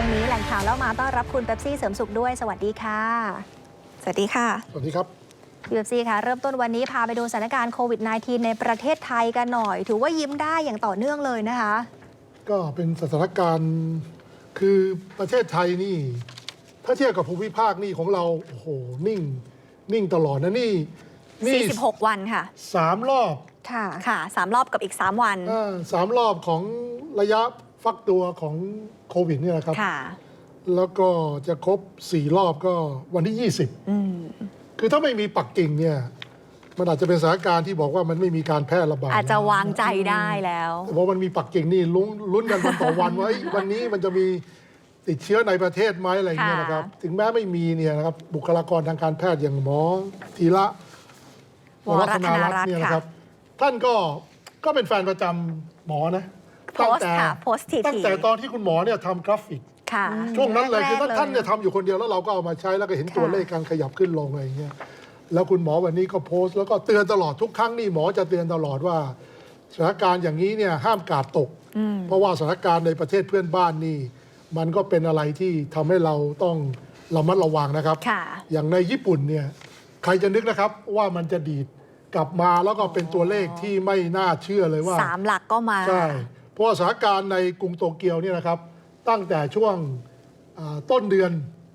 ช่วงนี้แหล่งข่าวแล้วมาต้อนรับคุณเป๊ปซี่เสริมสุขด้วย สวัสดีค่ะ สวัสดีค่ะ สวัสดีครับพี่เป๊ปซี่ค่ะ เริ่มต้นวันนี้พาไปดูสถานการณ์โควิด -19 ในประเทศไทยกันหน่อย ถือว่ายิ้มได้อย่างต่อเนื่องเลยนะคะ ก็เป็นสถานการณ์คือประเทศไทยนี่ ถ้าเทียบกับภูมิภาคนี่ของเราโอ้โหนิ่ง นิ่งตลอดนะนี่นี่46 วันค่ะสามรอบค่ะค่ะสามรอบกับอีก 3 วัน อ่าสามรอบของระยะ ฟักตัวของโควิดเนี่ยนะครับ ค่ะ แล้วก็จะครบสี่รอบก็วันที่ อืม 20 คือถ้าไม่มีปักกิ่งเนี่ย มันอาจจะเป็นสถานการณ์ที่บอกว่ามันไม่มีการแพร่ระบาดอาจจะวางใจได้แล้ว แต่พอมันมีปักกิ่งนี่ลุ้นลุ้นกันวันต่อวันว่าเอ้ยวันนี้มันจะมีติดเชื้อในประเทศไหมอะไรอย่างเงี้ยค่ะนะครับถึงแม้ไม่มีเนี่ยนะครับบุคลากรทางการแพทย์อย่างหมอธีระ วรัฒนารัตน์เนี่ยนะค่ะ ครับ ท่านก็ก็เป็นแฟนประจำหมอนะ โพสต์ค่ะโพสต์ทีตั้งแต่ตอนที่คุณหมอเนี่ยทำกราฟิก ค่ะช่วงนั้นเลยคือแรกๆ ท่านเนี่ยทำอยู่คนเดียวแล้วเราก็เอามาใช้แล้วก็เห็นตัวเลขการขยับขึ้นลงอะไรอย่างเงี้ยแล้วคุณหมอวันนี้ก็โพสต์แล้วก็เตือนตลอดทุกครั้งนี่หมอจะเตือนตลอดว่าสถานการณ์อย่างนี้เนี่ยห้ามกาดตกอืมเพราะว่าสถานการณ์ในประเทศเพื่อนบ้านนี่ มันก็เป็นอะไรที่ทำให้เราต้องระมัดระวังนะครับ ค่ะ อย่างในญี่ปุ่นเนี่ยใครจะนึกนะครับว่ามันจะดีดกลับมาแล้วก็เป็นตัวเลขที่ไม่น่าเชื่อเลยว่า สามหลักก็มา ใช่ เพราะว่าสถานการณ์ในกรุงโตเกียวเนี่ยนะครับ ตั้งแต่ช่วงอ่าต้นเดือน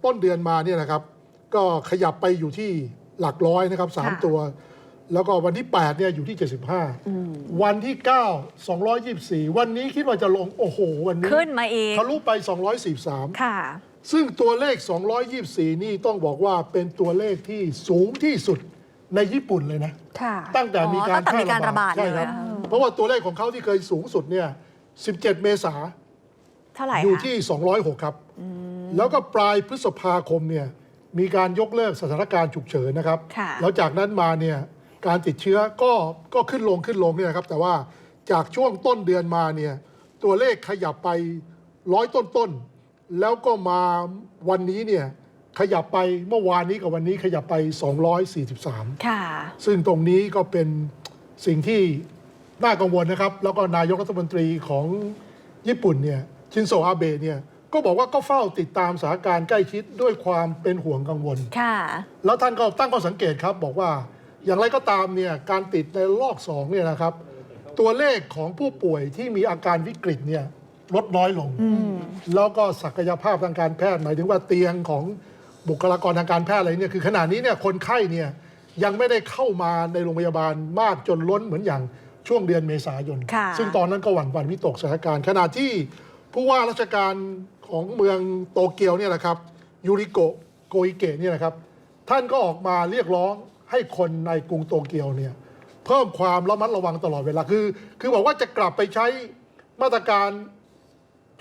ต้นเดือนมาเนี่ยนะครับ ก็ขยับไปอยู่ที่หลักร้อยนะครับสามค่ะตัว แล้วก็วันที่8เนี่ยอยู่ที่อืม75 วันที่ 9 224 วันนี้คิดว่าจะลง โอ้โห วันนี้ขึ้นมาอีกทะลุไป 243 ค่ะ ซึ่งตัวเลข 224 นี่ต้องบอกว่าเป็นตัวเลขที่สูงที่สุดในญี่ปุ่นเลยนะค่ะตั้งแต่มีอ๋อการตั้งแต่มีการระบาดใช่ครับเลยอะเพราะว่าตัวเลขของเขาที่เคยสูงสุดเนี่ย 17 เมษาเท่าไหร่อยู่คะที่ 206 ครับ แล้วก็ปลายพฤษภาคมเนี่ยมีการยกเลิกสถานการณ์ฉุกเฉินนะครับค่ะแล้วจากนั้นมาเนี่ยการติดเชื้อก็ก็ขึ้นลงขึ้นลงเนี่ยนะครับ แต่ว่าจากช่วงต้นเดือนมาเนี่ยตัวเลขขยับไปร้อยต้นๆแล้วก็มาวันนี้เนี่ยขยับไปเมื่อวานนี้กับวันนี้ขยับไป 243 ค่ะ ซึ่งตรงนี้ก็เป็นสิ่งที่ น่ากังวลนะครับ แล้วก็นายกรัฐมนตรีของญี่ปุ่นเนี่ยชินโซอาเบะเนี่ยก็บอกว่าก็เฝ้าติดตามสถานการณ์ใกล้ชิดด้วยความเป็นห่วงกังวล ค่ะ แล้วท่านก็ตั้งข้อสังเกตครับ บอกว่าอย่างไรก็ตามเนี่ยการติดในรอบสองเนี่ยนะครับ ตัวเลขของผู้ป่วยที่มีอาการวิกฤตเนี่ยลดน้อยลง แล้วก็ศักยภาพทางการแพทย์หมายถึงว่าเตียงของบุคลากรทางการแพทย์อะไรเนี่ยคือขณะนี้เนี่ยคนไข้เนี่ยยังไม่ได้เข้ามาในโรงพยาบาลมากจนล้นเหมือนอย่าง ช่วงเดือนเมษายน ค่ะซึ่งตอนนั้นก็หวั่นหวั่นวิตกสถานการณ์ขณะที่ผู้ว่าราชการของเมืองโตเกียวเนี่ยนะครับยูริโกะโกอิเกะเนี่ยนะครับ ท่านก็ออกมาเรียกร้องให้คนในกรุงโตเกียวเนี่ยเพิ่มความระมัดระวังตลอดเวลาคือ คือบอกว่าจะกลับไปใช้มาตรการ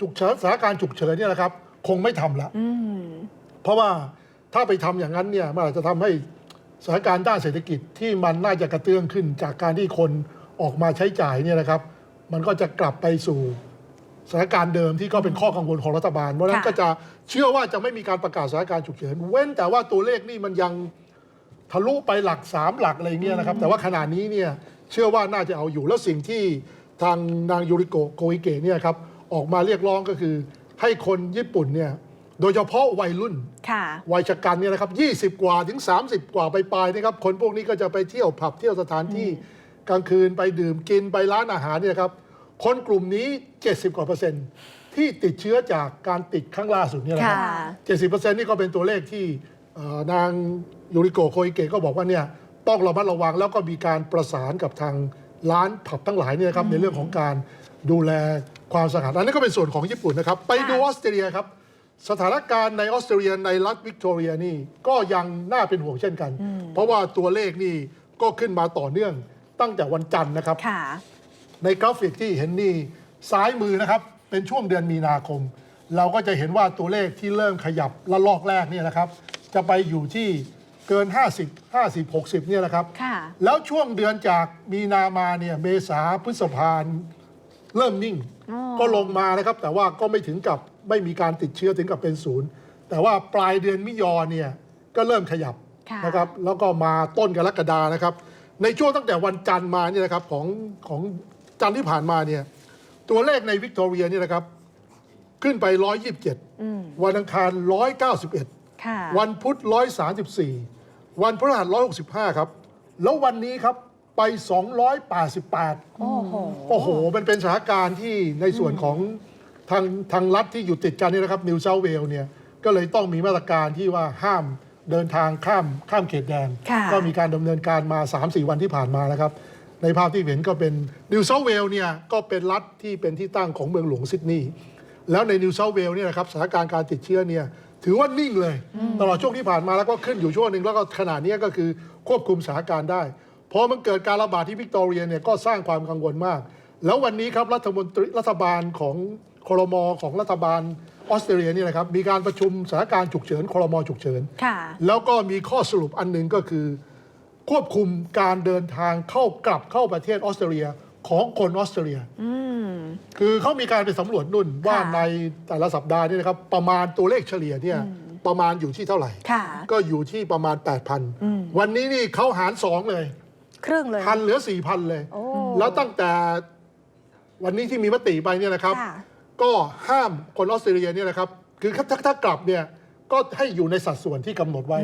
ฉุกเฉินสถานการณ์ฉุกเฉินเนี่ยนะครับ คงไม่ทำละ อืม เพราะว่าถ้าไปทำอย่างนั้นเนี่ยมันอาจจะทำให้สถานการณ์ด้านเศรษฐกิจที่มันน่าจะกระเตื้องขึ้นจากการที่คน ออกมาใช้จ่ายเนี่ยนะครับ มันก็จะกลับไปสู่สถานการณ์เดิมที่ก็เป็นข้อกังวลของรัฐบาลเพราะฉะนั้นค่ะก็จะเชื่อว่าจะไม่มีการประกาศสถานการณ์ฉุกเฉิน เว้นแต่ว่าตัวเลขนี่มันยังทะลุไปหลักสามหลักอะไรเงี้ยนะครับ แต่ว่าขณะนี้เนี่ยเชื่อว่าน่าจะเอาอยู่แล้วสิ่งที่ทางนางยูริโกะโกอิเกะเนี่ยครับออกมาเรียกร้องก็คือ ให้คนญี่ปุ่นเนี่ยโดยเฉพาะวัยรุ่นค่ะวัยชะกันเนี่ยนะครับ 20 กว่าถึง 30 กว่าไปปลายๆนะครับ คนพวกนี้ก็จะไปเที่ยวผับเที่ยวสถานที่ กลางคืนไปดื่มกินไปร้านอาหารเนี่ยครับ คนกลุ่มนี้ 70 กว่าเปอร์เซ็นต์ที่ติดเชื้อจากการติดครั้งล่าสุดเนี่ยนะครับค่ะ70เปอร์เซ็นต์นี่ก็เป็นตัวเลขที่เอ่อนางยูริโกะโคอิเกะก็บอกว่าเนี่ยต้องระมัดระวังแล้วก็มีการประสานกับทางร้านผับทั้งหลายเนี่ยนะครับในเรื่องของการดูแลความสะอาดอันนี้ก็เป็นส่วนของญี่ปุ่นนะครับ ไปดูออสเตรเลียครับ สถานการณ์ในออสเตรเลียในรัฐวิกตอเรียนี่ก็ยังน่าเป็นห่วงเช่นกัน เพราะว่าตัวเลขนี่ก็ขึ้นมาต่อเนื่อง ตั้งแต่วันจันทร์นะครับ ค่ะ ในกราฟิกที่เห็นนี่ซ้ายมือนะครับ เป็นช่วงเดือนมีนาคม เราก็จะเห็นว่าตัวเลขที่เริ่มขยับละลอกแรกเนี่ยนะครับ จะไปอยู่ที่เกิน 50 50 60เนี่ยนะครับ ค่ะ แล้วช่วงเดือนจากมีนามาเนี่ยเมษาพฤษภาเริ่มนิ่ง อ๋อ ก็ลงมานะครับ แต่ว่าก็ไม่ถึงกับไม่มีการติดเชื้อถึงกับเป็นศูนย์แต่ว่าปลายเดือนมิยอเนี่ยก็เริ่มขยับค่ะ นะครับ แล้วก็มาต้นกรกฎานะครับ ในช่วงตั้งแต่วันจันทร์มาเนี่ยนะครับของของจันทร์ที่ผ่านมาเนี่ยตัวเลขในวิกตอเรียเนี่ยนะครับขึ้นไป127 วันอังคาร 191 ค่ะวันพุธ 134 วันพฤหัส165 ครับ แล้ววันนี้ครับไป 288 โอ้โห โอ้โห มันเป็นสถานการณ์ที่ในส่วนของทางทางรัฐที่อยู่ติดกันเนี่ยนะครับนิวเซาเวลเนี่ย ก็เลยต้องมีมาตรการที่ว่าห้าม เดินทางข้ามข้ามเขตแดน ค่ะ ก็มีการดำเนินการมา 3-4 วันที่ผ่านมานะครับ ในภาพที่เห็นก็เป็นนิวเซาเวลเนี่ยก็เป็นรัฐที่เป็นที่ตั้งของเมืองหลวงซิดนีย์แล้วในนิวเซาเวลเนี่ยนะครับสถานการณ์การติดเชื้อเนี่ยถือว่านิ่งเลย ตลอดช่วงที่ผ่านมาแล้วก็ขึ้นอยู่ช่วงหนึ่งแล้วก็ขณะนี้ก็คือควบคุมสถานการณ์ได้พอมันเกิดการระบาดที่วิกตอเรียเนี่ยก็สร้างความกังวลมาก แล้ววันนี้ครับรัฐมนตรีรัฐบาลของครมของรัฐบาล ออสเตรเลียเนี่ยนะครับมีการประชุมสถานการณ์ฉุกเฉินครมฉุกเฉิน ค่ะ แล้วก็มีข้อสรุปอันหนึ่งก็คือ ควบคุมการเดินทางเข้ากลับเข้าประเทศออสเตรเลียของคนออสเตรเลีย อืม คือเขามีการไปสำรวจนุ่นว่าค่ะในแต่ละสัปดาห์เนี่ยนะครับประมาณตัวเลขเฉลี่ยเนี่ยประมาณอยู่ที่เท่าไหร่ ค่ะ ก็อยู่ที่ประมาณ8,000 วันนี้นี่เขาหารสองเลย ครึ่งเลย พันเหลือ 4,000 เลย โอ้แล้วตั้งแต่วันนี้ที่มีมติไปเนี่ยนะครับ ค่ะ ก็ห้ามคนออสเตรเลียเนี่ยนะครับคือถ้าถ้ากลับเนี่ยก็ให้อยู่ในสัดส่วนที่กำหนดไว้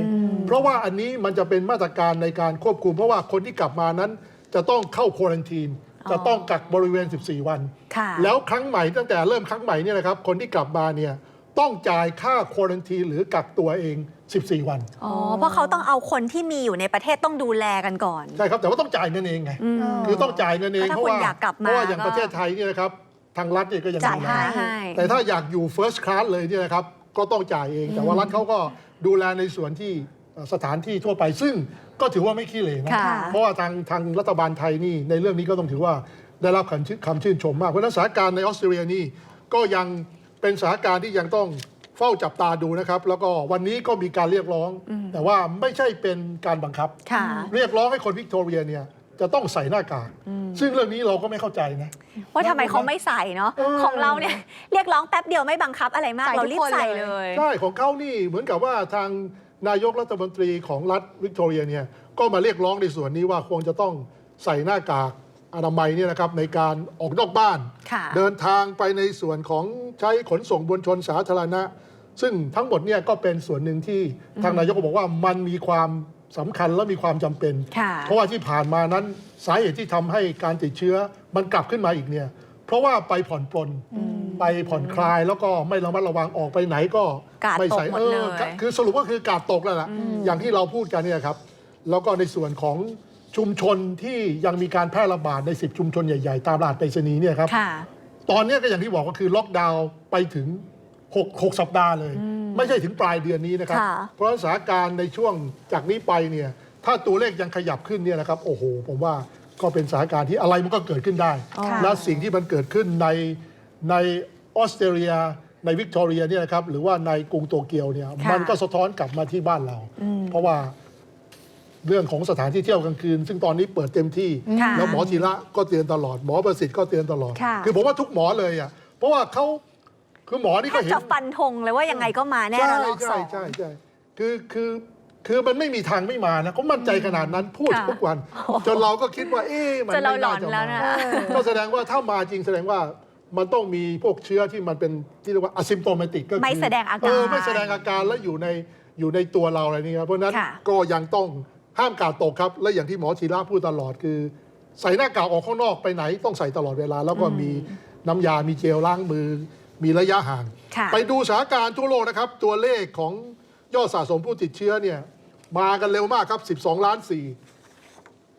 เพราะว่าอันนี้มันจะเป็นมาตรการในการควบคุม เพราะว่าคนที่กลับมานั้นจะต้องเข้าควอรันทีนจะต้องกักบริเวณ 14 วันค่ะแล้วครั้งใหม่ตั้งแต่เริ่มครั้งใหม่เนี่ยนะครับคนที่กลับมาเนี่ยต้องจ่ายค่าควอรันทีนหรือกักตัวเอง 14 วัน อ๋อ เพราะเขาต้องเอาคนที่มีอยู่ในประเทศต้องดูแลกันก่อน ใช่ครับ แต่ว่าต้องจ่ายเงินเองไงอืมคือต้องจ่ายเงินเองถ้าเพราะคนว่าอยากกลับมาเพราะว่าอย่างก็ประเทศไทยเนี่ยนะครับ ทางรัฐเนี่ยก็ยังจ่ายดูแลให้ให้แต่ถ้าอยากอยู่ first class เลยเนี่ยนะครับก็ต้องจ่ายเอง แต่ว่ารัฐเขาก็ดูแลในส่วนที่เอ่อสถานที่ทั่วไป ซึ่งก็ถือว่าไม่ขี้เหร่นะ ค่ะ เพราะว่าทางทางรัฐบาลไทยนี่ในเรื่องนี้ก็ต้องถือว่าได้รับคำชื่นคำชื่นชมมาก เพราะฉะนั้นสถานการณ์ในออสเตรเลียนี่ก็ยังเป็นสถานการณ์ที่ยังต้องเฝ้าจับตาดูนะครับ แล้วก็วันนี้ก็มีการเรียกร้อง แต่ว่าไม่ใช่เป็นการบังคับ ค่ะ เรียกร้องให้คนวิกตอเรียเนี่ย จะต้องใส่หน้ากาก ซึ่งเรื่องนี้เราก็ไม่เข้าใจนะ ว่าทำไมเขาไม่ใส่เนาะ เออ ของเราเนี่ย เรียกร้องแป๊บเดียวไม่บังคับอะไรมาก ใส่เราทุกรีบคนใส่เลยเลยใช่ของเขานี่เหมือนกับว่าทางนายกรัฐมนตรีของรัฐวิกตอเรียเนี่ยก็มาเรียกร้องในส่วนนี้ว่าควรจะต้องใส่หน้ากากอนามัยเนี่ยนะครับในการออกนอกบ้าน ค่ะ เดินทางไปในส่วนของใช้ขนส่งมวลชนสาธารณะ ซึ่งทั้งหมดเนี่ยก็เป็นส่วนหนึ่งที่ทางนายกก็บอกว่ามันมีความ สำคัญและมีความจำเป็น ค่ะเพราะว่าที่ผ่านมานั้นสาเหตุที่ทำให้การติดเชื้อมันกลับขึ้นมาอีกเนี่ย เพราะว่าไปผ่อนปลนไปผ่อนคลายแล้วก็ไม่ระมัดระวังออกไปไหนก็กาดไม่ใส่ตกหมดเออเลย คือสรุปก็คือกาดตกแล้วล่ะอย่างที่เราพูดกันเนี่ยครับ แล้วก็ในส่วนของชุมชนที่ยังมีการแพร่ระบาดใน 10 ชุมชนใหญ่ ๆ ตามรหัสไปรษณีย์เนี่ยครับ ค่ะ ตอนเนี้ยก็อย่างที่บอกก็คือล็อกดาวน์ไปถึง 6 6 สัปดาห์เลย ไม่ใช่ถึงปลายเดือนนี้นะครับ ค่ะ เพราะฉะนั้นสถานการณ์ในช่วงจากนี้ไปเนี่ยถ้าตัวเลขยังขยับขึ้นเนี่ยนะครับโอ้โห ผมว่าก็เป็นสถานการณ์ที่อะไรมันก็เกิดขึ้นได้ค่ะและสิ่งที่มันเกิดขึ้นในในออสเตรเลียในวิกตอเรียเนี่ยนะครับหรือว่าในกรุงโตเกียวเนี่ยค่ะ มันก็สะท้อนกลับมาที่บ้านเรา เพราะว่าเรื่องของสถานที่เที่ยวกลางคืน ซึ่งตอนนี้เปิดเต็มที่ ค่ะ แล้วหมอธีระก็เตือนตลอด หมอประสิทธิ์ก็เตือนตลอดค่ะคือผมว่าทุกหมอเลยอะเพราะว่าเขา คือหมอนี่แทก็บเห็น จะฟันธงเลยว่ายังไงก็มาแน่ใช่ระลอกสใช่องใช่ใช่คือคือคือมันไม่มีทางไม่มานะเขามั่นใจขนาดนั้นพูดค่ะทุกวัน จนเราก็คิดว่า เอ๊ะมันจนเราไม่หลน่าอนจะแล้วมานะ ก็แสดงว่าถ้ามาจริงแสดงว่ามันต้องมีพวกเชื้อที่มันเป็นที่เรียกว่า asymptomatic ก็คือไม่แสดงอาการเออไม่แสดงอาการแล้วอยู่ในอยู่ในตัวเราอะไรนี่ครับเพราะฉะนั้นค่ะ ก็ยังต้องห้ามกาดตกครับ และอย่างที่หมอธีระพูดตลอดคือ ใส่หน้ากากออกข้างนอกไปไหนต้องใส่ตลอดเวลา แล้วก็มีน้ำยา มีเจลล้างมือ มีระยะห่างค่ะไปดูสถานการณ์ทั่วโลกนะครับ ตัวเลขของยอดสะสมผู้ติดเชื้อเนี่ยมากันเร็วมากครับ 12 ล้านสี่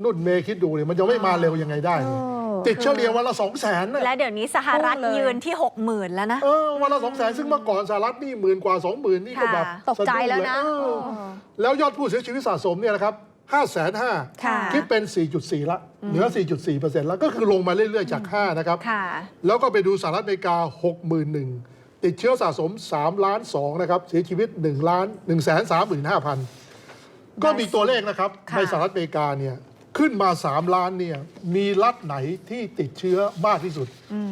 นุ่นเมย์คิดดูเนี่ยมันจะไม่มาเร็วยังไงได้เนี่ยติดเฉลี่ยวันละสองแสนและเดี๋ยวนี้สหรัฐพุ่งเลยยืนที่6 0,000แล้วนะเออวันละสองแสนซึ่งเมื่อก่อนสหรัฐนี่หมื่นกว่าสองหมื่นนี่ก็แบบค่ะตกใจแล้วนะสดุ้งเยเออเออแล้วยอดผู้เสียชีวิตสะสมเนี่ยนะครับ ห้าแสนห้าค่ะคิดเป็น 4.4 ละ เหลือ 4.4เปอร์เซ็นต์แล้วก็คือลงมาเรื่อยๆจาก 5 นะครับ ค่ะ แล้วก็ไปดูสหรัฐอเมริกา 61,000 ติดเชื้อสะสม 3 ล้าน 2 นะครับ เสียชีวิต 1 ล้าน 1 3 5 0 0 0 ก็มีตัวเลขนะครับ ค่ะ ในสหรัฐอเมริกาเนี่ย ขึ้นมา 3 ล้านเนี่ย มีรัฐไหนที่ติดเชื้อมากที่สุด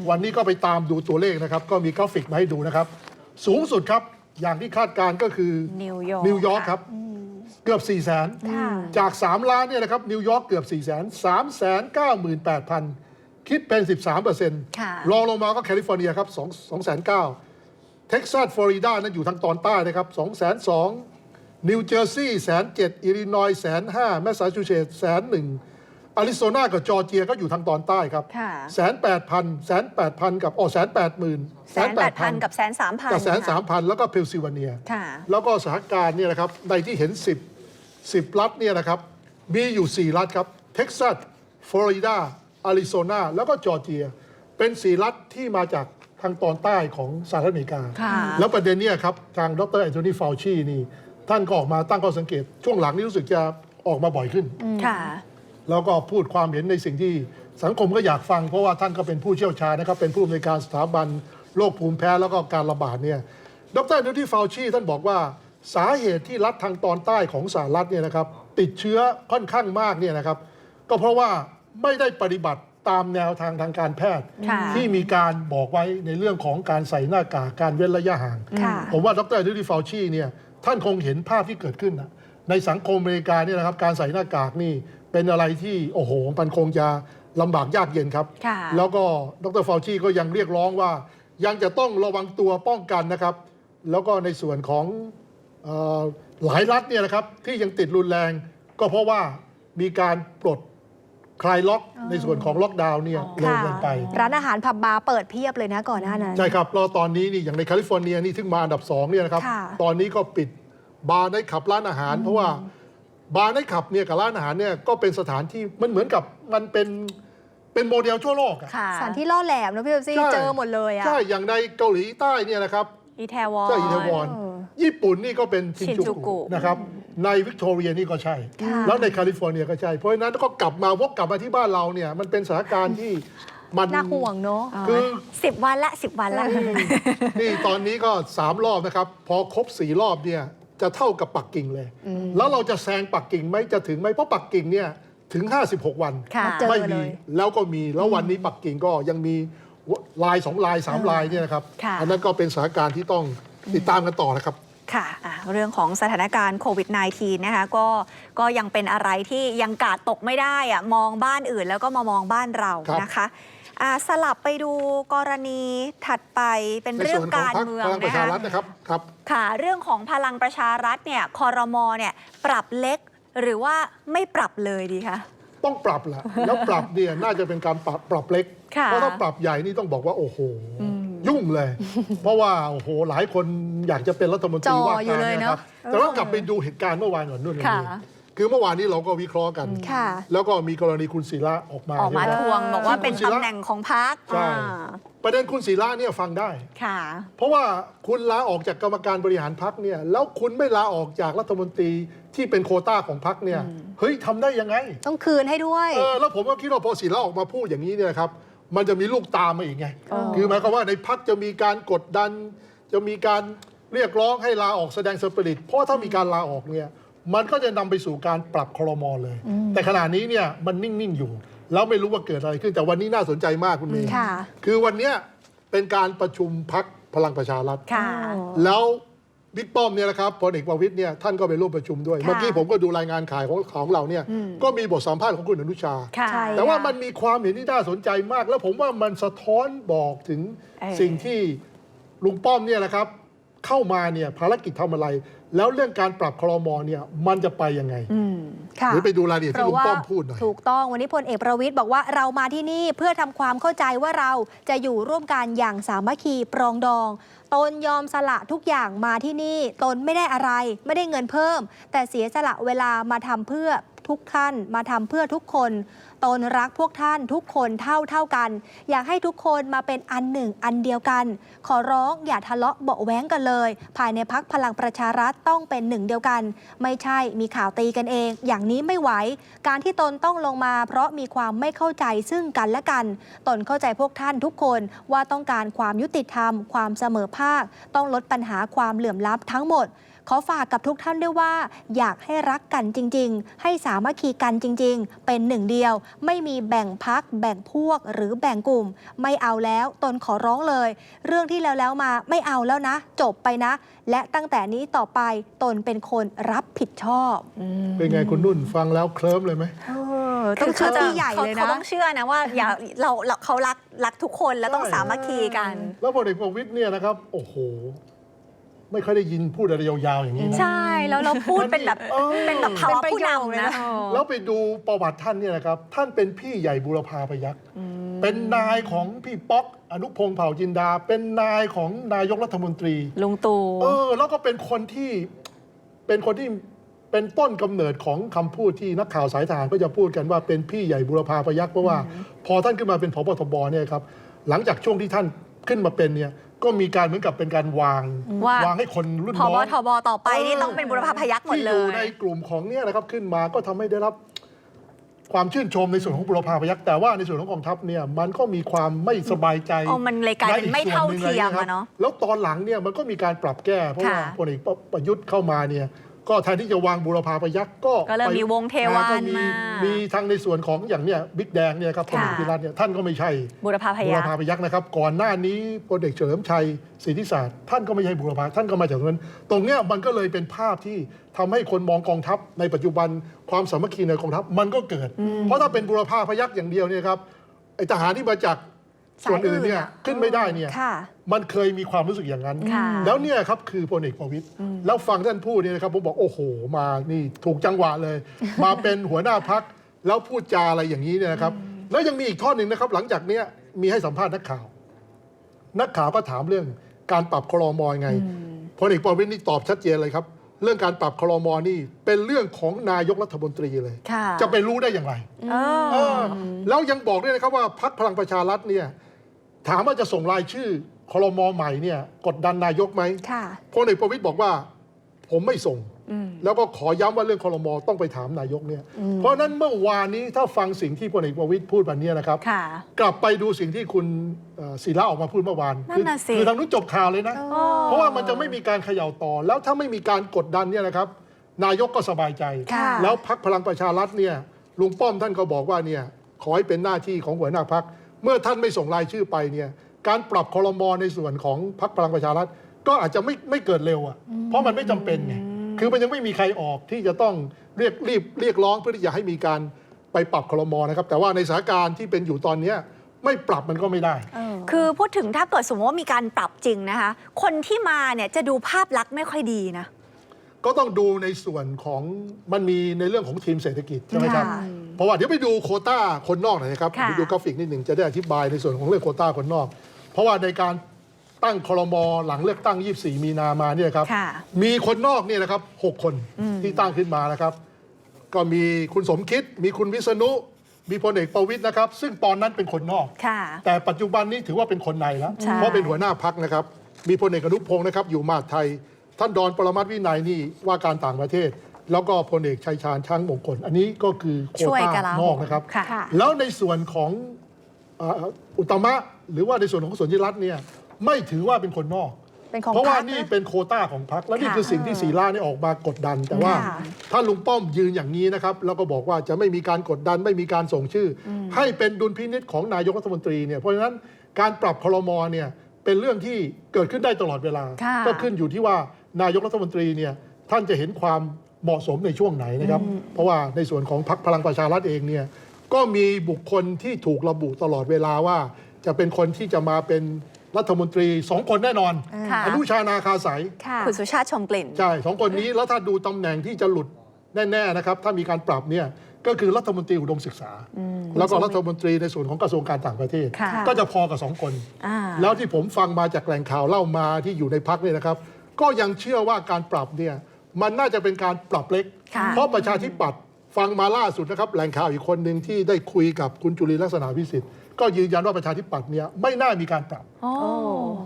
วันนี้ก็ไปตามดูตัวเลขนะครับ ก็มีกราฟิกมาให้ดูนะครับ สูงสุดครับ อย่างที่คาดการณ์ก็คือนิวยอร์กนิวยอร์กครับ เกือบ4 0 0 0 0 0ค่ะจาก 3 ล้านเนี่ยนะครับนิวยอร์กเกือบ4 0 0 0 0 3 9 8 0 0 0คิดเป็น 13เปอร์เซ็นต์ค่ะรองลงมาก็แคลิฟอร์เนียครับ2 2 9 0 0เท็กซัสฟลอริดานั้นอยู่ทางตอนใต้นะครับ2 0 0 0 0นิวเจอร์ซีย์แสนเจ็ดอิลลินอยแสนห้าแมสซาชูเซตส์แสนหนึ่ง อาริโซนากับจอร์เจียก็อยู่ทางตอนใต้ครับค่ะแสนแปดพันแสนแปดพันกับอ๋อแสนแปดหมื่นแสนแปดพันกับแสนสามพันกับแสนสามพันแล้วก็เพนซิลเวเนีย ค่ะ แล้วก็สถานการณ์เนี่ยนะครับในที่เห็น 10 10 รัฐเนี่ยนะครับมีอยู่ 4 รัฐครับเท็กซัสฟลอริดาอาริโซนาแล้วก็จอร์เจีย เป็น 4 รัฐที่มาจากทางตอนใต้ของสหรัฐอเมริกา ค่ะ แล้วประเด็นเนี้ครับ ทางดรแอนโทนีฟาวชีนี่ ท่านก็ออกมาตั้งข้อสังเกต ช่วงหลังนี้รู้สึกจะออกมาบ่อยขึ้น ค่ะ แล้วก็พูดความเห็นในสิ่งที่สังคมก็อยากฟัง เพราะว่าท่านก็เป็นผู้เชี่ยวชาญนะครับเป็นผู้อำนวยการสถาบันโรคภูมิแพ้แล้วก็การระบาดเนี่ยดรนูที่ฟาวชีท่านบอกว่าสาเหตุที่รัฐทางตอนใต้ของสหรัฐเนี่ยนะครับติดเชื้อค่อนข้างมากเนี่ยนะครับ ก็เพราะว่าไม่ได้ปฏิบัติตามแนวทางทางการแพทย์ ค่ะที่มีการบอกไว้ในเรื่องของการใส่หน้ากากการเว้นระยะห่าง ค่ะ ผมว่าดรนูที่ฟาวชีเนี่ยท่านคงเห็นภาพที่เกิดขึ้นนะในสังคมอเมริกาเนี่ยนะครับการใส่หน้ากากนี่ เป็นอะไรที่โอ้โหมันคงจะลำบากยากเย็นครับ ค่ะแล้วก็ดรฟาวชีก็ยังเรียกร้องว่า ยังจะต้องระวังตัวป้องกันนะครับ แล้วก็ในส่วนของเออหลายรัฐเนี่ยนะครับที่ยังติดรุนแรง ก็เพราะว่ามีการปลดคลายล็อกในส่วนของล็อกดาวน์เนี่ยเร็วเกินไป ร้านอาหารผับบาร์เปิดเพียบเลยนะก่อนหน้านั้น ใช่ครับแล้วตอนนี้นี่อย่างในแคลิฟอร์เนียนี่ถึงมาอันดับสองเนี่ยนะครับ ค่ะ ตอนนี้ก็ปิดบาร์ในขับร้านอาหาร เพราะว่า บาร์ในขับเนี่ยกับร้านอาหารเนี่ยก็เป็นสถานที่มันเหมือนกับมันเป็นเป็นโมเดลทั่วโลกอะค่ะสถานที่ล่อแหลมนะพี่เบปซี่ใช่ เจอหมดเลยอะใช่อย่างในเกาหลีใต้เนี่ยนะครับอีแทวอนก็อิตาลีเออญี่ปุ่นนี่ก็เป็นชินชินจูจูกุ กุนะครับในวิกตอเรียนี่ก็ใช่ ค่ะแล้วในแคลิฟอร์เนียก็ใช่เพราะฉะนั้นก็กลับมาวกกลับมาที่บ้านเราเนี่ยมันเป็นสถานการณ์ที่มันน่าห่วงเนาะ คือ สิบวันละสิบวันละ นี่ตอนนี้ก็สามรอบนะครับ พอครบสี่รอบเนี่ย จะเท่ากับปักกิ่งเลย แล้วเราจะแซงปักกิ่งไหมจะถึงไหมเพราะปักกิ่งเนี่ยถึง 56 วันค่ะเจอไม่เลมียแล้วก็มีแล้ววันนี้ปักกิ่งก็ยังมีลายสองลายสามลายเนี่ยนะครับค่ะอันนั้นก็เป็นสถานการณ์ที่ต้องติดตามกันต่อนะครับค่ะอะเรื่องของสถานการณ์โควิด -19 นะคะก็ก็ยังเป็นอะไรที่ยังกาดตกไม่ได้อะมองบ้านอื่นแล้วก็มามองบ้านเราครับนะคะ อะสลับไปดูกรณีถัดไปเป็นในเรื่อส่งวนของการพรรคเมืองพลังประนะชาคะ รัฐนะครับครับ ค่ะ เรื่องของพลังประชารัฐเนี่ยคอรมอเนี่ยปรับเล็ก หรือว่าไม่ปรับเลยดีคะ ต้องปรับแหละแล้วปรับเนี่ยน่าจะเป็นการปรับปรับเล็ก ค่ะเพราะถ้าปรับใหญ่นี่ต้องบอกว่าโอ้โหยุ่งเลย เพราะว่าโอ้โหหลายคนอยากจะเป็นรัฐมนตรีจ่อว่าอยู่การเลยเนี่ยนะครับเนอะแต่ว่ากลับไปดูเหตุการณ์เมื่อวานก่อนนู่นนี่ค่ะ คือเมื่อวานนี้เราก็วิเคราะห์กัน ค่ะ แล้วก็มีกรณีคุณศิระออกมาออกมาใช่ทไหมวงบอกว่าเป็นคุณศิระตำแหน่งของพักใช่ประเด็นคุณศิระเนี่ยฟังได้ ค่ะ เพราะว่าคุณลาออกจากกรรมการบริหารพักเนี่ยแล้วคุณไม่ลาออกจากรัฐมนตรีที่เป็นโควต้าของพักเนี่ยเฮ้ยทำได้ยังไงต้องคืนให้ด้วย เออแล้วผมก็คิดว่าพอศิระออกมาพูดอย่างนี้เนี่ยครับมันจะมีลูกตามมาอีกไง อ๋อ คือหมายความว่าในพักจะมีการกดดัน จะมีการเรียกร้องให้ลาออกแสดงสปิริตเพราะว่าถ้ามีการลาออกเนี่ย มันก็จะนำไปสู่การปรับครมอเลย แต่ขณะนี้เนี่ยมันนิ่ง ๆ อยู่ แล้วไม่รู้ว่าเกิดอะไรขึ้นแต่วันนี้น่าสนใจมากคุณเมย์ค่ะคือวันเนี้ยเป็นการประชุมพักพลังประชารัฐค่ะแล้วบิ๊กป้อมเนี่ยนะครับพลเอกประวิตยเนี่ยท่านก็ไปร่วมประชุมด้วยค่ะเมื่อกี้ผมก็ดูรายงานข่ายของของเราเนี่ยก็มีบทสัมภาษณ์ของคุณอนุชาค่ะใช่แต่ว่ามันมีความเห็นที่น่าสนใจมาก แล้วผมว่ามันสะท้อนบอกถึงเออสิ่งที่ลุงป้อมเนี่ยนะครับ เข้ามาเนี่ยภารกิจทำอะไร แล้วเรื่องการปรับครมเนี่ยมันจะไปยังไงอืมค่ะเดี๋ยวไปดูรายละเอียดเพที่ราะลุงว่าป้อมพูดหน่อยถูกต้องวันนี้พลเอกประวิตยบอกว่าเรามาที่นี่เพื่อทำความเข้าใจว่าเราจะอยู่ร่วมกันอย่างสามัคคีปรองดองตนยอมสละทุกอย่างมาที่นี่ ตนไม่ได้อะไร ไม่ได้เงินเพิ่ม แต่เสียสละเวลามาทำเพื่อ ทุกท่าน มาทำเพื่อทุกคนตนรักพวกท่านทุกคนเท่าเท่ากัน อยากให้ทุกคนมาเป็นอันหนึ่งอันเดียวกัน ขอร้องอย่าทะเลาะเบาะแว้งกันเลย ภายในพักพลังประชารัฐต้องเป็นหนึ่งเดียวกัน ไม่ใช่มีข่าวตีกันเอง อย่างนี้ไม่ไหว การที่ตนต้องลงมา เพราะมีความไม่เข้าใจซึ่งกันและกัน ตนเข้าใจพวกท่านทุกคนว่าต้องการความยุติธรรม ความเสมอภาค ต้องลดปัญหาความเหลื่อมล้ำทั้งหมด ขอฝากกับทุกท่านด้วยว่า อยากให้รักกันจริง ๆ ให้สามัคคีกันจริง ๆ เป็นหนึ่งเดียว ไม่มีแบ่งพัก แบ่งพวกหรือแบ่งกลุ่ม ไม่เอาแล้วตนขอร้องเลย เรื่องที่แล้วแล้วมาไม่เอาแล้วนะ จบไปนะ และตั้งแต่นี้ต่อไปตนเป็นคนรับผิดชอบเป็นไงคุณนุ่นฟังแล้วเคลิ้มเลยไหมเออต้องเชื่อพี่ใหญ่เลยเขานะต้องเชื่อนะว่าอย่าเราเราเขารักรักทุกคนแล้วต้องใช่สามัคคีกัน แล้วพลเอกประวิตยเนี่ยนะครับ โอ้โห ไม่ค่อยได้ยินพูดอะไรยาวๆอย่างนี้นะ ใช่แล้วเราพูดเป็นแบบเออ เป็นแบบภาวะเป็นประผู้โยคเลยนำนะนะ แล้วไปดูประวัติท่านเนี่ยนะครับ ท่านเป็นพี่ใหญ่บุรพาพยัคฆ์เป็นนายของพี่ป๊อกอนุพงษ์เผ่าจินดา เป็นนายของนายกรัฐมนตรี ลุงตู่เออ แล้วก็เป็นคนที่เป็นคนที่เป็นต้นกำเนิดของคำพูดที่นักข่าวสายทหารก็จะพูดกันว่าเป็นพี่ใหญ่บุรพาพยัคฆ์เพราะว่า พอท่านขึ้นมาเป็นพบทบเนี่ยครับหลังจากช่วงที่ท่านขึ้นมาเป็นเนี่ย ก็มีการเหมือนกับเป็นการวางว่า วางให้คนรุ่นพน้บองทบต่อไปนี่ต้องเป็นบุรพาพยัคฆ์หมดที่เลอยู่ยในกลุ่มของเนี่ยนะครับขึ้นมาก็ทำให้ได้รับความชื่นชมในส่วนของบุรพาพยัคฆ์แต่ว่าในส่วนของกองทัพเนี่ยมันก็มีความไม่สบายใจอ๋อมันเลยกลายเป็นไม่เท่าเทียมในอีกส่วนหนึ่งอะเนาะแล้วตอนหลังเนี่ยมันก็มีการปรับแก้เพราะว่าค่ะ พลเอกประยุทธ์เข้ามาเนี่ย ก็แทนที่จะวางบุรพาพยัคฆ์ก็ก็เริ่มไปมีวงเทวาก็นมีมามีทางในส่วนของอย่างเนี่ยบิ๊กแดงเนี่ยครับพลเอกค่ะพิรัตน์เนี่ยท่านก็ไม่ใช่บุรพาพบุรยัคฆ์พาพยัคฆ์นะครับ ก่อนหน้านี้พลเอกเฉลิมชัยศรีทธิศาสตร์ท่านก็ไม่ใช่บุรพาท่านก็มาจากตรงนั้น ตรงเนี้ยมันก็เลยเป็นภาพที่ทำให้คนมองกองทัพในปัจจุบันความสามัคคีในกองทัพมันก็เกิด เพราะถ้าเป็นบุรพาพยัคฆ์อย่างเดียวเนี่ยครับไอทหารที่มาจาก ส่วนอื่นเนี่ยสายอื่นอะขึ้นไม่ได้เนี่ยค่ะ มันเคยมีความรู้สึกอย่างนั้น ค่ะ แล้วเนี่ยครับคือพลเอกประวิตยแล้วฟังท่านพูดเนี่ยนะครับผมบอกโอ้โหมานี่ถูกจังหวะเลย มาเป็นหัวหน้าพักแล้วพูดจาอะไรอย่างนี้เนี่ยนะครับ แล้วยังมีอีกท่อนหนึ่งนะครับ หลังจากเนี้ยมีให้สัมภาษณ์นักข่าว นักข่าวก็ถามเรื่องการปรับคลมอยังไงพลเอกประวิตยนี่ตอบชัดเจนเลยครับ เรื่องการปรับคลมอนี่เป็นเรื่องของนายกรัฐมนตรีเลย ค่ะจะไปรู้ได้อย่างไร เออ เออแล้วยังบอกด้วยนะครับว่าพักพลังประชารัฐเนี่ย ถามว่าจะส่งรายชื่อคลมใหม่เนี่ยกดดันนายกไหมค่ะพลเอกประวิตยบอกว่า ผมไม่ส่ง แล้วก็ขอย้ำว่าเรื่องคลมต้องไปถามนายกเนี่ย เพราะฉะนั้นเมื่อวานนี้ถ้าฟังสิ่งที่พลเอกประวิตยพูดวันนี้นะครับค่ะกลับไปดูสิ่งที่คุณเอ่อศิระออกมาพูดเมื่อวานนั่นน่ะสิคือทางนู้นจบข่าวเลยนะอ๋อเพราะว่ามันจะไม่มีการเขย่าต่อ แล้วถ้าไม่มีการกดดันเนี่ยนะครับ นายกก็สบายใจค่ะแล้วพักพลังประชารัฐเนี่ยลุงป้อมท่านก็บอกว่าเนี่ยขอให้เป็นหน้าที่ของหัวหน้าพัก เมื่อท่านไม่ส่งรายชื่อไปเนี่ยการปรับคลมในส่วนของพักพลังประชารัฐก็อาจจะไม่ไม่เกิดเร็วอะเพราะมันไม่จำเป็นไงคือมันยังไม่มีใครออกที่จะต้องเรียกรีบเรียกร้องเพื่อที่จะให้มีการไปปรับคลมนะครับ แต่ว่าในสถานการณ์ที่เป็นอยู่ตอนเนี้ยไม่ปรับมันก็ไม่ได้ คือพูดถึงถ้าเกิดสมมติว่ามีการปรับจริงนะคะ คนที่มาเนี่ยจะดูภาพลักษณ์ไม่ค่อยดีนะ ก็ต้องดูในส่วนของมันมีในเรื่องของทีมเศรษฐกิจใช่ไหมครับค่ะ เพราะว่าเดี๋ยวไปดูโควต้าคนนอกหน่อยนะครับค่ะไปดูกราฟิกนิดหนึ่งจะได้อธิบายในส่วนของเรื่องโควต้าคนนอก เพราะว่าในการตั้งคลมหลังเลือกตั้ง 24 มีนามาเนี่ยครับ ค่ะ มีคนนอกเนี่ยนะครับหกคนที่ตั้งขึ้นมานะครับ ก็มีคุณสมคิด มีคุณวิษณุ มีพลเอกประวิตยนะครับ ซึ่งตอนนั้นเป็นคนนอก ค่ะ แต่ปัจจุบันนี้ถือว่าเป็นคนในแล้ว ใช่ เพราะเป็นหัวหน้าพักนะครับ มีพลเอกอนุพงศ์นะครับ อยู่มหาดไทย ท่านดอนปรมัตถ์วินัยนี่ว่าการต่างประเทศ แล้วก็พลเอกชัยชาญช้างมงคล อันนี้ก็คือโควช่วยต้ากลาโหมนอกนะครับค่ะค่ะ แล้วในส่วนของเอ่ออุตตมะ หรือว่าในส่วนของสนธิรัตน์เนี่ยไม่ถือว่าเป็นคนนอก เป็นของเพราะว่าพรรคนี่นะเป็นโควต้าของพรรคและนี่ค่ะคือสิ่งที่สีล่าเนี่ยออกมากดดัน แต่ว่าค่ะ ถ้าลุงป้อมยืนอย่างนี้นะครับ แล้วก็บอกว่าจะไม่มีการกดดันไม่มีการส่งชื่ออให้เป็นดุลพินิษของนายกรัฐมนตรีเนี่ยเพราะฉะนั้นการปรับคลมเนี่ยเป็นเรื่องที่เกิดขึ้นได้ตลอดเวลา ค่ะ ก็ขึ้นอยู่ที่ว่านายกรัฐมนตรีเนี่ยท่านจะเห็นความ เหมาะสมในช่วงไหนนะครับ เพราะว่าในส่วนของพรรคพลังประชารัฐเองเนี่ยก็มีบุคคลที่ถูกระบุตลอดเวลาว่า จะเป็นคนที่จะมาเป็นรัฐมนตรีสองคนแน่นอน ค่ะ อนุชานาคาสายค่ะคุณสุชาติชมกลิ่น ใช่สองคนนี้แล้วถ้าดูตำแหน่งที่จะหลุดแน่ๆนะครับ ถ้ามีการปรับเนี่ยก็คือรัฐมนตรีอุดมศึกษา แล้วก็รัฐมนตรีในส่วนของกระทรวงการต่างประเทศ ค่ะ ก็จะพอกับสองคน อ่า แล้วที่ผมฟังมาจากแหล่งข่าวเล่ามาที่อยู่ในพักเนี่ยนะครับ ก็ยังเชื่อว่าการปรับเนี่ย มันน่าจะเป็นการปรับเล็ก ค่ะ เพราะประชาธิปัตย์ฟังมาล่าสุดนะครับแหล่งข่าวอีกคนหนึ่งที่ได้คุยกับคุณจุลินลักษณะวิสิทธิ์ก็ยืนยันว่าประชาธิปัตย์เนี่ยไม่น่ามีการปรับโอ้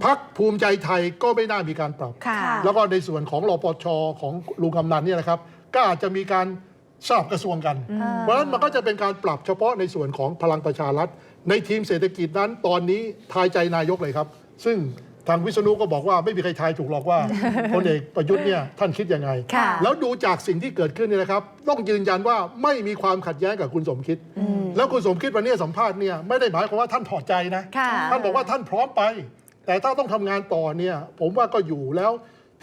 พักภูมิใจไทยก็ไม่น่ามีการปรับ ค่ะ แล้วก็ในส่วนของรปชของลุงกำนันเนี่ยนะครับ ก็อาจจะมีการสลับกระทรวงกันเพราะฉะนั้นมันก็จะเป็นการปรับเฉพาะในส่วนของพลังประชารัฐ ในทีมเศรษฐกิจนั้นตอนนี้ทายใจนายกเลยครับ ซึ่ง ทางวิษณุก็บอกว่าไม่มีใครทายถูกหรอกว่าพลเอกประยุทธ์เนี่ยท่านคิดยังไง ค่ะแล้วดูจากสิ่งที่เกิดขึ้นเนี่ยนะครับ ต้องยืนยันว่าไม่มีความขัดแย้งกับคุณสมคิด แล้วคุณสมคิดวันนี้สัมภาษณ์เนี่ยไม่ได้หมายความว่าท่านถอดใจนะ ค่ะ ท่านบอกว่าท่านพร้อมไป แต่ถ้าต้องทำงานต่อเนี่ยผมว่าก็อยู่แล้ว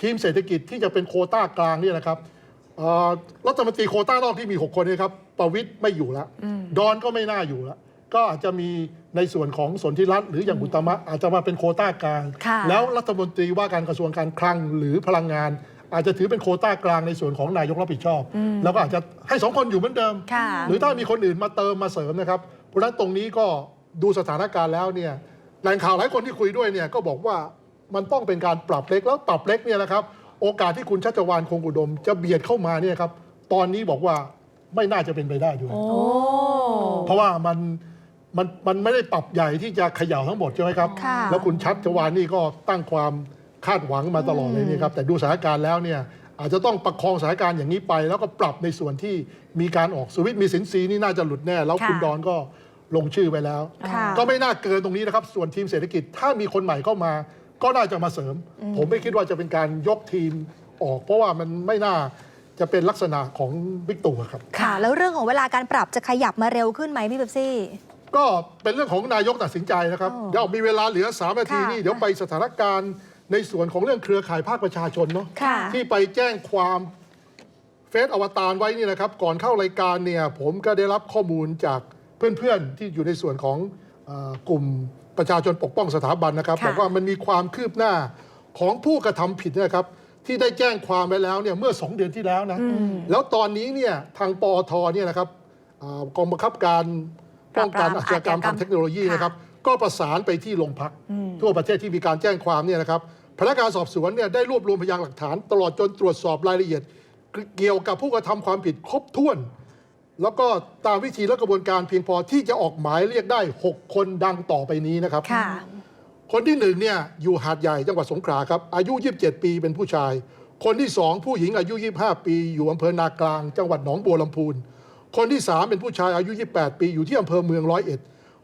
ทีมเศรษฐกิจที่จะเป็นโควต้ากลางเนี่ยนะครับเอ่อรัฐมนตรีโควต้านอกที่มี 6 คนเนยครับประวิทย์ไม่อยู่แล้วดอนก็ไม่น่าอยู่แล้วก็อาจจะมี ในส่วนของสนธิรัตน์หรืออย่างอุตตมะอาจจะมาเป็นโควต้ากลาง ค่ะแล้วรัฐมนตรีว่าการกระทรวงการคลังหรือพลังงาน อาจจะถือเป็นโควต้ากลางในส่วนของนายกรับผิดชอบ แล้วก็อาจจะให้สองคนอยู่เหมือนเดิม ค่ะ หรือถ้ามีคนอื่นมาเติมมาเสริมนะครับเพราะฉะนั้นตรงนี้ก็ดูสถานการณ์แล้วเนี่ยแหล่งข่าวหลายคนที่คุยด้วยเนี่ยก็บอกว่ามันต้องเป็นการปรับเล็กแล้วปรับเล็กเนี่ยนะครับ โอกาสที่คุณชัชวานคงอุดม จะเบียดเข้ามาเนี่ยครับตอนนี้บอกว่าไม่น่าจะเป็นไปได้ด้วย โอ้ เพราะว่ามัน มันมันไม่ได้ปรับใหญ่ที่จะเขย่าทั้งหมดใช่ไหมครับ ค่ะ แล้วคุณชัชวานนี่ก็ตั้งความคาดหวังมาตลอดเลยนี่ครับ แต่ดูสถานการณ์แล้วเนี่ยอาจจะต้องประคองสถานการณ์อย่างนี้ไป แล้วก็ปรับในส่วนที่มีการออกสวิตช์มีสินซีนี่น่าจะหลุดแน่ แล้วคุณค่ะ ดอนก็ลงชื่อไปแล้ว ค่ะก็ไม่น่าเกินตรงนี้นะครับ ส่วนทีมเศรษฐกิจถ้ามีคนใหม่เข้ามา ก็น่าจะมาเสริม ผมไม่คิดว่าจะเป็นการยกทีมออก เพราะว่ามันไม่น่าจะเป็นลักษณะของบิ๊กตู่ครับ ค่ะ แล้วเรื่องของเวลาการปรับจะขยับมาเร็วขึ้นไหมพี่เบบซี่ ก็เป็นเรื่องของนายกตัดสินใจนะครับอ๋อเดี๋ยวมีเวลาเหลือ3นาทีค่ะนี่เดี๋ยวไปสถานการณ์ในส่วนของเรื่องเครือข่ายภาคประชาชนเนาะค่ะ ที่ไปแจ้งความเฟซอวตารไว้นี่นะครับ ก่อนเข้ารายการเนี่ย ผมก็ได้รับข้อมูลจากเพื่อนๆ ที่อยู่ในส่วนของเออกลุ่มประชาชนปกป้องสถาบันนะครับค่ะ บอกว่ามันมีความคืบหน้าของผู้กระทำผิดนะครับ ที่ได้แจ้งความไว้แล้วเนี่ยเมื่อ 2 เดือนที่แล้วนะ แล้วตอนนี้เนี่ยทางปอทเนี่ยนะครับอากองบังคับการ ป้องกันอาชญากรรมทางเทคโนโลยีนะครับก็ประสานไปที่โรงพักทั่วประเทศที่มีการแจ้งความเนี่ยนะครับพนักงานสอบสวนเนี่ยได้รวบรวมพยานหลักฐาน ตลอดจนตรวจสอบรายละเอียด เกี่ยวกับผู้กระทำความผิดครบถ้วน แล้วก็ตามวิธีและกระบวนการเพียงพอที่จะออกหมายเรียกได้ 6 คนดังต่อไปนี้นะครับค่ะคนที่หนึ่งเนี่ยอยู่หาดใหญ่จังหวัดสงขลาครับอายุ 27 ปีเป็นผู้ชาย คนที่สองผู้หญิงอายุ 25 ปี อยู่อำเภอนากลาง จังหวัดหนองบัวลำพูน คนที่สามเป็นผู้ชายอายุ 28 ปี อยู่ที่อำเภอเมืองร้อยเอ็ด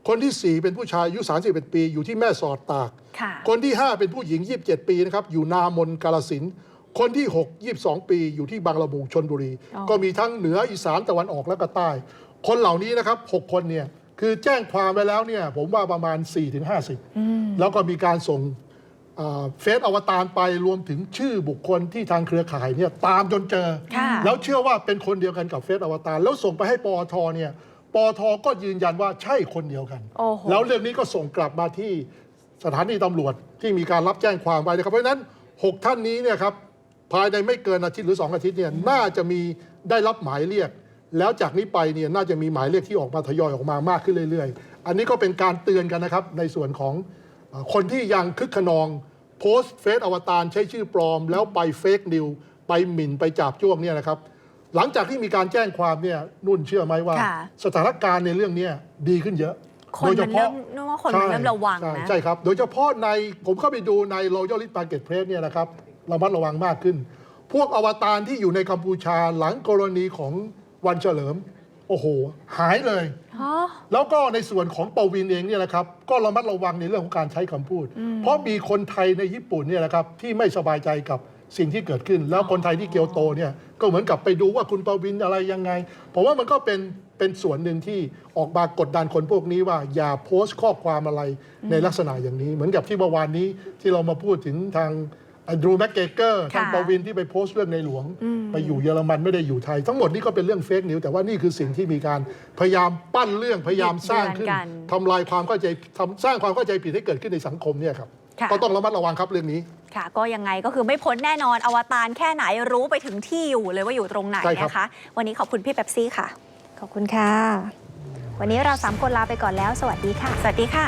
คนที่สี่เป็นผู้ชายอายุ 31 ปี อยู่ที่แม่สอดตากค่ะคนที่ 5 เป็นผู้หญิง 27 ปีนะครับอยู่นามนกาลสินธุ์คนที่ 6 22 ปีอยู่ที่บางละมุงชนบุรีอ๋อก็มีทั้งเหนืออีสานตะวันออกและก็ใต้ คนเหล่านี้นะครับ 6 คนเนี่ยคือแจ้งความไปแล้วเนี่ยผมว่าประมาณ 4-50 แล้วก็มีการส่งอ่า เฟซอวตารไปรวมถึงชื่อบุคคลที่ทางเครือข่ายเนี่ยตามจนเจอค่ะแล้วเชื่อว่าเป็นคนเดียวกันกับเฟซอวตารแล้วส่งไปให้ปอทเนี่ยปอทก็ยืนยันว่าใช่คนเดียวกันโอ้โหแล้วเรื่องนี้ก็ส่งกลับมาที่สถานีตำรวจที่มีการรับแจ้งความไว้นะครับเพราะฉะนั้น 6 ท่านนี้เนี่ยครับภายในไม่เกินอาทิตย์หรือ 2 อาทิตย์เนี่ยน่าจะมีได้รับหมายเรียก แล้วจากนี้ไปเนี่ยน่าจะมีหมายเรียกที่ออกมาทยอยออกมามากขึ้นเรื่อย ๆ อันนี้ก็เป็นการเตือนกันนะครับในส่วนของเอ่อ คนที่ยังคึกขนอง โพสต์เฟซอวตารใช้ชื่อปลอม แล้วไปเฟกนิวไปหมิ่นไปจับจ้วงเนี่ยนะครับ หลังจากที่มีการแจ้งความเนี่ยนุ่นเชื่อไหมว่า ค่ะ สถานการณ์ในเรื่องเนี้ยดีขึ้นเยอะคนมันเริ่มนึกว่าคนมันเริ่มระวังใช่นะ ใช่ครับ โดยเฉพาะในผมเข้าไปดูใน Royal List Marketplace เนี่ยนะครับระมัดระวังมากขึ้น พวกอวตารที่อยู่ในกัมพูชาหลังกรณีของวันเฉลิม โอ้โห หายเลยอ๋อ แล้วก็ในส่วนของปวินเองเนี่ยนะครับก็ระมัดระวังในเรื่องของการใช้คำพูด เพราะมีคนไทยในญี่ปุ่นเนี่ยนะครับที่ไม่สบายใจกับสิ่งที่เกิดขึ้น แล้วคนไทยที่เกียวโตเนี่ยก็เหมือนกับไปดูว่าคุณปวินอะไรยังไงผมว่ามันก็เป็นเป็นส่วนหนึ่งที่ออกมากดดันคนพวกนี้ว่าอย่าโพสต์ข้อความอะไรในลักษณะอย่างนี้ เหมือนกับที่เมื่อวานนี้ที่เรามาพูดถึงทาง ดรูแมกเกเกอร์ทางค่ะปวินที่ไปโพสต์เรื่องในหลวง ไปอยู่เยอรมันไม่ได้อยู่ไทย ทั้งหมดนี้ก็เป็นเรื่องเฟกนิวแต่ว่านี่คือสิ่งที่มีการพยายามปั้นเรื่องพยายามสร้างขึ้นบิดเบือนกันทำลายความเข้าใจทำสร้างความเข้าใจผิดให้เกิดขึ้นในสังคมเนี่ยครับค่ะก็ต้องระมัดระวังครับเรื่องนี้ ค่ะ ก็ยังไงก็คือไม่พ้นแน่นอนอวตารแค่ไหนรู้ไปถึงที่อยู่เลยว่าอยู่ตรงไหนใช่ครับนะคะ วันนี้ขอบคุณพี่เป๊ปซี่ค่ะ ขอบคุณค่ะ วันนี้เราสามคนลาไปก่อนแล้ว สวัสดีค่ะ สวัสดีค่ะ